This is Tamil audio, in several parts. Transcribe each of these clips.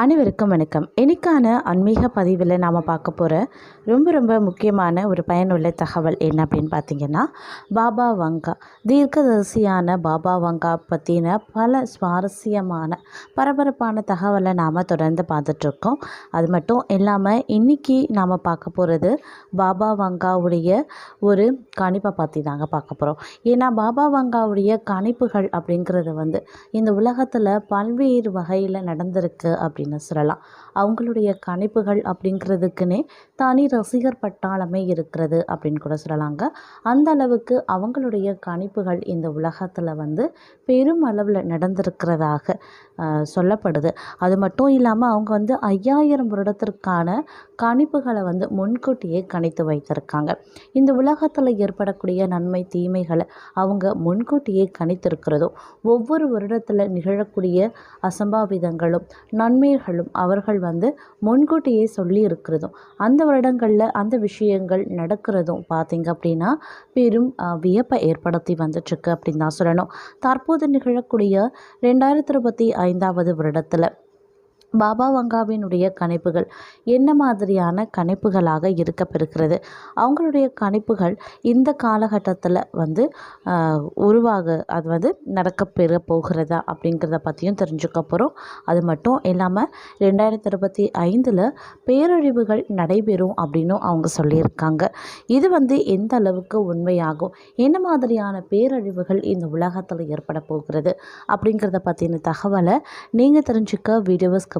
அனைவருக்கும் வணக்கம். இன்றைக்கான ஆன்மீக பதிவில் நாம் பார்க்க போகிற ரொம்ப ரொம்ப முக்கியமான ஒரு பயனுள்ள தகவல் என்ன அப்படின்னு பார்த்தீங்கன்னா பாபா வங்கா. தீர்க்கதரிசியான பாபா வங்கா பற்றின பல சுவாரஸ்யமான பரபரப்பான தகவலை நாம் தொடர்ந்து பார்த்துட்ருக்கோம் அது மட்டும் இல்லாமல் இன்றைக்கி நாம் பார்க்க போகிறது பாபா வங்காவுடைய ஒரு கணிப்பை பற்றி தாங்க பார்க்க போகிறோம் ஏன்னா பாபா வங்காவுடைய கணிப்புகள் அப்படிங்கிறது வந்து இந்த உலகத்தில் பல்வேறு வகையில் நடந்திருக்கு அப்படின்னு சொல்லலாம். அவங்களுடைய கணிப்புகள் அப்படிங்கிறதுக்குன்னே தனி ரசிகர் பட்டாளமே இருக்கிறது அப்படின்னு கூட சொல்லலாங்க. அந்த அளவுக்கு அவங்களுடைய கணிப்புகள் இந்த உலகத்தில் வந்து பெரும் அளவில் நடந்திருக்கிறதாக சொல்லப்படுது. அது மட்டும் இல்லாமல் அவங்க வந்து ஐயாயிரம் வருடத்திற்கான கணிப்புகளை வந்து முன்கூட்டியே கணித்து வைத்திருக்காங்க. இந்த உலகத்தில் ஏற்படக்கூடிய நன்மை தீமைகளை அவங்க முன்கூட்டியே கணித்திருக்கிறதும் ஒவ்வொரு வருடத்தில் நிகழக்கூடிய அசம்பாவிதங்களும் நன்மைகளும் அவர்கள் வந்து முன்கூட்டியே சொல்லி இருக்கிறதும் அந்த வருடங்களில் அந்த விஷயங்கள் நடக்கிறதும் பார்த்தீங்க அப்படின்னா பெரும் வியப்பை ஏற்படுத்தி வந்துட்டுருக்கு அப்படின்னு தான் சொல்லணும். தற்போது நிகழக்கூடிய ரெண்டாயிரத்தி இருபத்தி ஐந்தாவது வருடத்தில் பாபா வங்காவினுடைய கணிப்புகள் என்ன மாதிரியான கணிப்புகளாக இருக்கப்பெறுகிறது? அவங்களுடைய கணிப்புகள் இந்த காலகட்டத்தில் வந்து உருவாக அது வந்து நடக்கப்பெற போகிறதா அப்படிங்கிறத பற்றியும் தெரிஞ்சுக்க போகிறோம் அது மட்டும் இல்லாமல் ரெண்டாயிரத்தி இருபத்தி ஐந்தில் பேரழிவுகள் நடைபெறும் அப்படின்னும் அவங்க சொல்லியிருக்காங்க. இது வந்து எந்த அளவுக்கு உண்மையாகும்? என்ன மாதிரியான பேரழிவுகள் இந்த உலகத்தில் ஏற்பட போகிறது? அப்படிங்கிறத பற்றின தகவலை நீங்கள் தெரிஞ்சுக்க வீடியோஸ்க்கு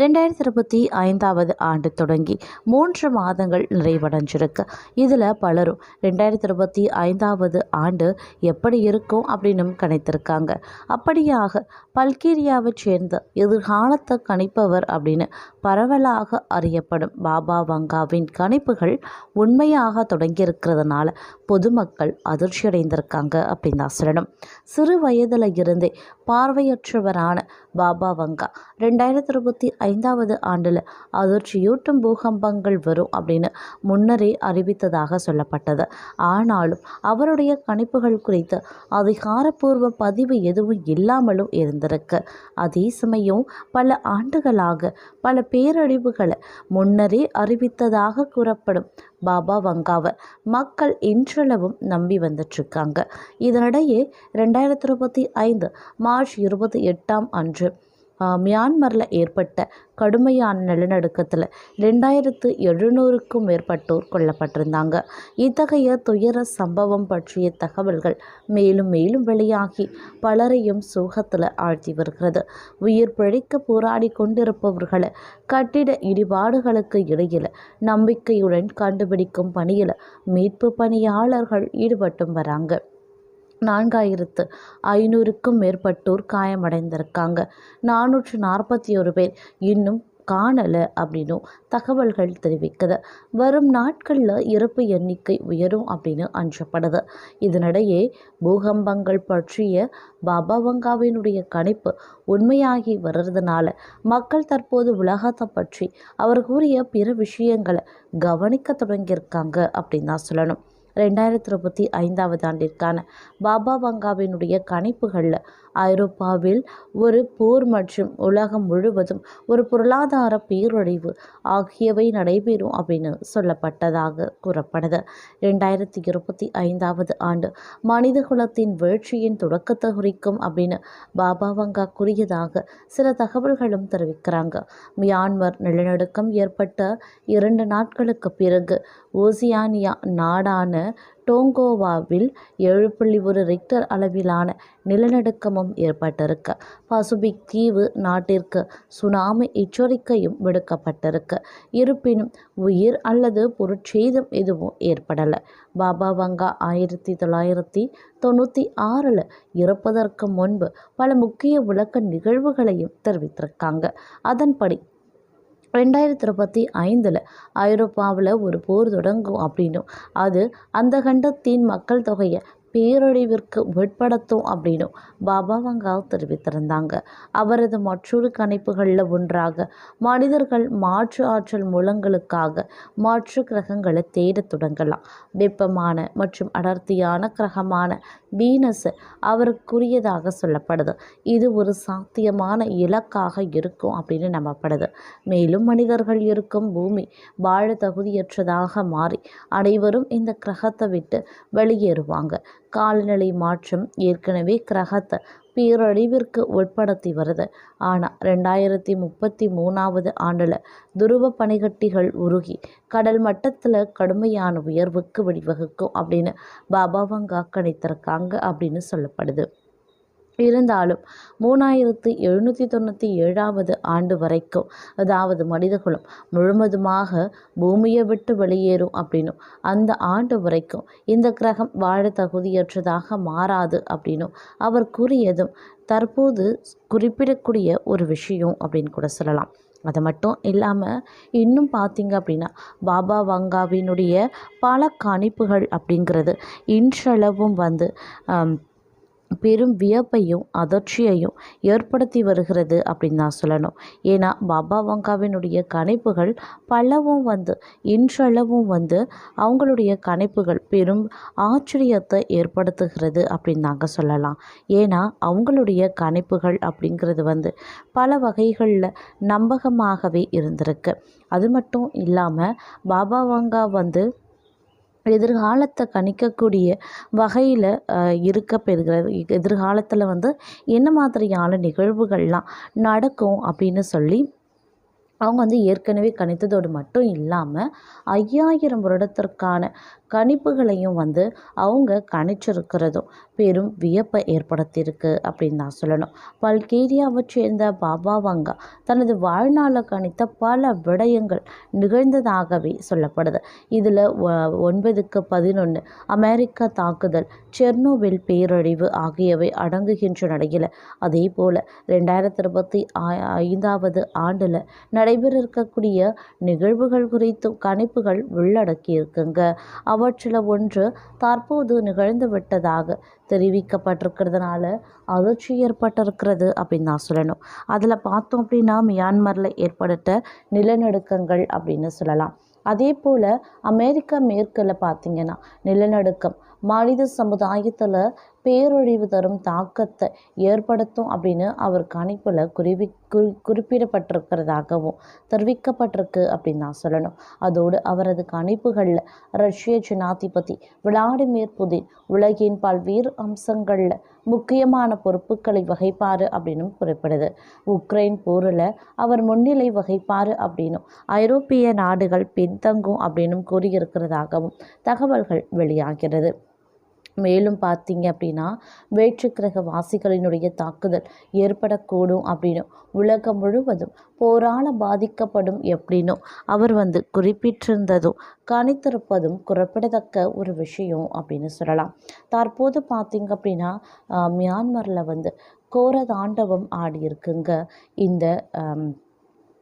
ரெண்டாயிரத்தி இருபத்தி ஐந்தாவது ஆண்டு தொடங்கி மூன்று மாதங்கள் நிறைவடைஞ்சிருக்கு. இதில் பலரும் ரெண்டாயிரத்தி இருபத்தி ஐந்தாவது ஆண்டு எப்படி இருக்கும் அப்படின்னு கணித்திருக்காங்க. அப்படியாக பல்கேரியாவைச் சேர்ந்த எதிர்காலத்தை கணிப்பவர் அப்படின்னு பரவலாக அறியப்படும் பாபா வங்காவின் கணிப்புகள் உண்மையாக தொடங்கியிருக்கிறதுனால பொதுமக்கள் அதிர்ச்சியடைந்திருக்காங்க அப்படின்னு தான் சொல்லணும். சிறு வயதில் இருந்தே பார்வையற்றவரான பாபா வங்கா ரெண்டாயிரத்தி இருபத்தி ஐந்தாவது ஆண்டில் அதிர்ச்சியூட்டும் பூகம்பங்கள் வரும் அப்படின்னு முன்னரே அறிவித்ததாக சொல்லப்பட்டது. ஆனாலும் அவருடைய கணிப்புகள் குறித்து அதிகாரப்பூர்வ பதிவு எதுவும் இல்லாமலும் இருந்திருக்கு. அதே சமயம் பல ஆண்டுகளாக பல பேரழிவுகளை முன்னரே அறிவித்ததாக கூறப்படும் பாபா வங்காவை மக்கள் இன்றளவும் நம்பி வந்துட்டுருக்காங்க இதனிடையே ரெண்டாயிரத்தி இருபத்தி ஐந்து மார்ச் இருபத்தி எட்டாம் அன்று மியான்மரில் ஏற்பட்ட கடுமையான நிலநடுக்கத்தில் ரெண்டாயிரத்து எழுநூறுக்கும் மேற்பட்டோர் கொல்லப்பட்டிருந்தாங்க. இத்தகைய துயர சம்பவம் பற்றிய தகவல்கள் மேலும் மேலும் வெளியாகி பலரையும் சோகத்தில் ஆழ்த்தி வருகிறது. உயிர் பிழைக்க போராடி கொண்டிருப்பவர்களை கட்டிட இடிபாடுகளுக்கு இடையில் நம்பிக்கையுடன் கண்டுபிடிக்கும் பணியில் மீட்பு பணியாளர்கள் ஈடுபட்டும் வராங்க. நான்காயிரத்து ஐநூறுக்கும் மேற்பட்டோர் காயமடைந்திருக்காங்க. நானூற்று நாற்பத்தி ஒரு பேர் இன்னும் காணலை அப்படின்னும் தகவல்கள் தெரிவிக்குது. வரும் நாட்களில் இறப்பு எண்ணிக்கை உயரும் அப்படின்னு அஞ்சப்படுது. இதனிடையே பூகம்பங்கள் பற்றிய பாபா வங்காவினுடைய கணிப்பு உண்மையாகி வர்றதுனால மக்கள் தற்போது உலகத்தை பற்றி அவர் கூறிய பிற விஷயங்களை கவனிக்க தொடங்கியிருக்காங்க அப்படின்னு தான் சொல்லணும். ரெண்டாயிரத்தி இருபத்தி ஐந்தாவது ஆண்டிற்கான பாபா வங்காவினுடைய கணிப்புகளில் ஐரோப்பாவில் ஒரு போர் மற்றும் உலகம் முழுவதும் ஒரு பொருளாதார பேரழிவு ஆகியவை நடைபெறும் அப்படின்னு சொல்லப்பட்டதாக கூறப்படுது. ரெண்டாயிரத்தி இருபத்தி ஐந்தாவது ஆண்டு மனித குலத்தின் வீழ்ச்சியின் தொடக்கத்தை குறிக்கும் அப்படின்னு பாபா வங்கா கூறியதாக சில தகவல்களும் தெரிவிக்கிறாங்க. மியான்மர் நிலநடுக்கம் ஏற்பட்ட இரண்டு நாட்களுக்கு பிறகு ஓசியானியா நாடான டோங்கோவாவில் ஏழு புள்ளி ஒரு ரிக்டர் அளவிலான நிலநடுக்கமும் ஏற்பட்டிருக்கு. பசுபிக் தீவு நாட்டிற்கு சுனாமி எச்சரிக்கையும் விடுக்கப்பட்டிருக்கு. இருப்பினும் உயிர் அல்லது பொருட்சேதம் எதுவும் ஏற்படலை. பாபா வங்கா ஆயிரத்தி தொள்ளாயிரத்தி தொண்ணூற்றி ஆறில் இறப்பதற்கு முன்பு பல முக்கிய உலக நிகழ்வுகளையும் தெரிவித்திருக்காங்க. அதன்படி ரெண்டாயிரத்தி இருபத்தி ஐந்தில் ஐரோப்பாவில் ஒரு போர் தொடங்கும் அப்படின்னும். அது அந்த கண்டத்தின் மக்கள் தொகையை பேரழிவிற்கு உட்படுத்தும் அப்படின்னு பாபா வங்கா தெரிவித்திருந்தாங்க. அவரது மற்றொரு கணிப்புகளில் ஒன்றாக மனிதர்கள் மாற்று ஆற்றல் மூலங்களுக்காக மாற்று கிரகங்களை தேடத் தொடங்கலாம். வெப்பமான மற்றும் அடர்த்தியான கிரகமான வீனஸ் அவருக்குரியதாக சொல்லப்படுது. இது ஒரு சாத்தியமான இலக்காக இருக்கும் அப்படின்னு நம்பப்படுது. மேலும் மனிதர்கள் இருக்கும் பூமி வாழ தகுதியற்றதாக மாறி அனைவரும் இந்த கிரகத்தை விட்டு வெளியேறுவாங்க. காலநிலை மாற்றம் ஏற்கனவே கிரகத்தை பேரழிவிற்கு உட்படுத்தி வருது. ஆனால் ரெண்டாயிரத்தி முப்பத்தி மூணாவது ஆண்டில் துருவ பனிகட்டிகள் உருகி கடல் மட்டத்தில் கடுமையான உயர்வுக்கு வழிவகுக்கும் அப்படின்னு பாபாவங்கா கணித்திருக்காங்க அப்படின்னு சொல்லப்படுது. இருந்தாலும் மூணாயிரத்து எழுநூற்றி தொண்ணூற்றி ஏழாவது ஆண்டு வரைக்கும் அதாவது மனிதகுலம் முழுவதுமாக பூமியை விட்டு வெளியேறும் அப்படின்னும் அந்த ஆண்டு வரைக்கும் இந்த கிரகம் வாழ தகுதியற்றதாக மாறாது அப்படின்னும் அவர் கூறியதும் தற்போது குறிப்பிடக்கூடிய ஒரு விஷயம் அப்படின்னு கூட சொல்லலாம். அது மட்டும் இல்லாமல் இன்னும் பார்த்தீங்க அப்படின்னா பாபா வங்காவினுடைய பல கணிப்புகள் அப்படிங்கிறது இன்றளவும் வந்து பெரும் வியப்பையும் அதிர்ச்சியையும் ஏற்படுத்தி வருகிறது அப்படின்னு தான் சொல்லணும். ஏன்னா பாபா வங்காவினுடைய கணிப்புகள் பலவும் வந்து இன்றளவும் வந்து அவங்களுடைய கணிப்புகள் பெரும் ஆச்சரியத்தை ஏற்படுத்துகிறது அப்படின்னு நாங்கள் சொல்லலாம். ஏன்னா அவங்களுடைய கணிப்புகள் அப்படிங்கிறது வந்து பல வகைகளில் நம்பகமாகவே இருந்திருக்கு. அது மட்டும் இல்லாமல் பாபா வங்கா வந்து எதிர்காலத்தை கணிக்கக்கூடிய வகையில் இருக்க பெறுகிறது எதிர்காலத்தில் வந்து என்ன மாதிரியான நிகழ்வுகள்லாம் நடக்கும் அப்படின்னு சொல்லி அவங்க வந்து ஏற்கனவே கணித்ததோடு மட்டும் இல்லாமல் ஐயாயிரம் வருடத்திற்கான கணிப்புகளையும் வந்து அவங்க கணிச்சிருக்கிறதும் பெரும் வியப்பை ஏற்படுத்தியிருக்கு அப்படின்னு நான் சொல்லணும். பல்கேரியாவை சேர்ந்த பாபா வங்கா தனது வாழ்நாளில் கணித்த பல விடயங்கள் நிகழ்ந்ததாகவே சொல்லப்படுது. இதில் ஒன்பதுக்கு பதினொன்று அமெரிக்க தாக்குதல் செர்னோவில் பேரழிவு ஆகியவை அடங்குகின்ற நிலையில் அதே போல் ரெண்டாயிரத்தி இருபத்தி ஐந்தாவது ஆண்டில் நடைபெற இருக்கக்கூடிய நிகழ்வுகள் குறித்தும் கணிப்புகள் உள்ளடக்கி இருக்குங்க அவற்றில் ஒன்று தற்போது நிகழ்ந்து விட்டதாக தெரிவிக்கப்பட்டிருக்கிறதுனால அதிர்ச்சி ஏற்பட்டிருக்கிறது அப்படின்னு நான் சொல்லணும். அதில் பார்த்தோம் அப்படின்னா மியான்மரில் ஏற்பட்ட நிலநடுக்கங்கள் அப்படின்னு சொல்லலாம். அதே போல் அமெரிக்கா மேற்கில் பார்த்தீங்கன்னா நிலநடுக்கம் மனித சமுதாயத்தில் பேரழிவு தரும் தாக்கத்தை ஏற்படுத்தும் அப்படின்னு அவர் கணிப்பில் குறிவி குறி குறிப்பிடப்பட்டிருக்கிறதாகவும் தெரிவிக்கப்பட்டிருக்கு அப்படின்னு நான் சொல்லணும். அதோடு அவரது கணிப்புகளில் ரஷ்ய ஜனாதிபதி விளாடிமிர் புதின் உலகின் பல்வேறு அம்சங்களில் முக்கியமான பொறுப்புகளை வகைப்பாரு அப்படின்னும் குறிப்பிடுது. உக்ரைன் போரில் அவர் முன்னிலை வகைப்பாரு அப்படின்னும் ஐரோப்பிய நாடுகள் பின்தங்கும் அப்படின்னும் கூறியிருக்கிறதாகவும் தகவல்கள் வெளியாகிறது. மேலும் பார்த்தீங்க அப்படின்னா வேற்றுக்கிரக வாசிகளினுடைய தாக்குதல் ஏற்படக்கூடும் அப்படின்னும். உலகம் முழுவதும் போரால பாதிக்கப்படும் எப்படின்னும் அவர் வந்து குறிப்பிட்டிருந்ததும் கணித்திருப்பதும் குறிப்பிடத்தக்க ஒரு விஷயம் அப்படின்னு சொல்லலாம். தற்போது பார்த்தீங்க அப்படின்னா மியான்மரில் வந்து கோர தாண்டவம் ஆடி இருக்குங்க இந்த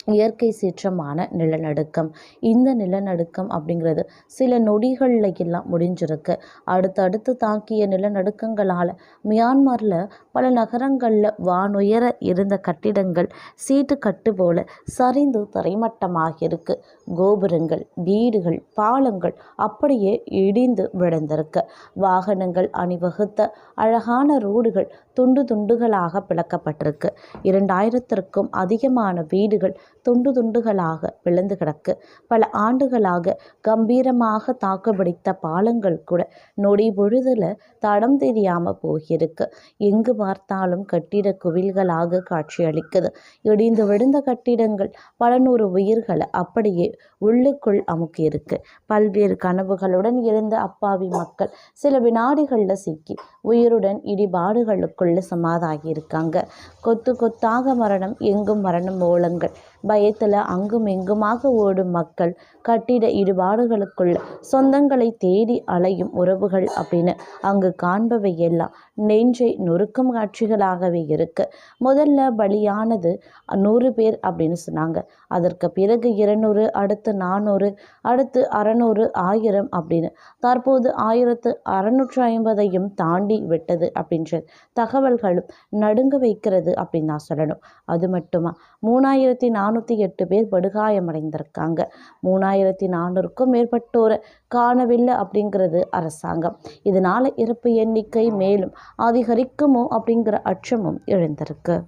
இயற்கை சீற்றமான நிலநடுக்கம். இந்த நிலநடுக்கம் அப்படிங்கிறது சில நொடிகளில் எல்லாம் முடிஞ்சிருக்கு. அடுத்தடுத்து தாக்கிய நிலநடுக்கங்களால் மியான்மரில் பல நகரங்களில் வானுயர இருந்த கட்டிடங்கள் சீட்டு கட்டு போல சரிந்து தரைமட்டமாக இருக்கு கோபுரங்கள் வீடுகள் பாலங்கள் அப்படியே இடிந்து விழுந்திருக்கு. வாகனங்கள் அணிவகுத்த அழகான ரோடுகள் துண்டு துண்டுகளாக பிளக்கப்பட்டிருக்கு. இரண்டாயிரத்திற்கும் அதிகமான வீடுகள் துண்டு துண்டுகளாக விழுந்து கிடக்கு. பல ஆண்டுகளாக கம்பீரமாக தாக்குப்பிடித்த பாலங்கள் கூட நொடி பொழுதுல தடம் தெரியாம போகிருக்கு எங்கு பார்த்தாலும் கட்டிட குவில்களாக காட்சியளிக்குது. இடிந்து விழுந்த கட்டிடங்கள் பல நூறு உயிர்களை அப்படியே உள்ளுக்குள் அமுக்கியிருக்கு. பல்வேறு கனவுகளுடன் இருந்த அப்பாவி மக்கள் சில வினாடிகளில் சிக்கி உயிருடன் இடிபாடுகளுக்குள்ள சமாதாகி இருக்காங்க கொத்து கொத்தாக மரணம் எங்கும் மரணம் மூலங்கள் பயத்தில் அங்கும் இங்குமாக ஓடும் மக்கள் கட்டிட இடிபாடுகளுக்குள்ள சொந்தங்களை தேடி அலையும் உறவுகள் அப்படின்னு அங்கு காண்பவை எல்லாம் நெஞ்சை நொறுக்கும் காட்சிகளாகவே இருக்கு. முதல்ல பலியானது நூறு பேர் அப்படின்னு சொன்னாங்க. அதற்கு பிறகு இருநூறு அடுத்து நானூறு அடுத்து அறநூறு ஆயிரம் அப்படின்னு. தற்போது ஆயிரத்து அறநூற்றி ஐம்பதையும் தாண்டி விட்டது அப்படின்ற தகவல்களும் நடுங்க வைக்கிறது அப்படின்னு நான் சொல்லணும். அது மட்டுமா? மூணாயிரத்தி நானூற்றி எட்டு பேர் படுகாயமடைந்திருக்காங்க. மூணாயிரத்தி நானூறுக்கும் மேற்பட்டோரை காணவில்லை அப்படிங்கிறது அரசாங்கம். இதனால் இறப்பு எண்ணிக்கை மேலும் அதிகரிக்குமோ அப்படிங்கிற அச்சமும் எழுந்திருக்கு.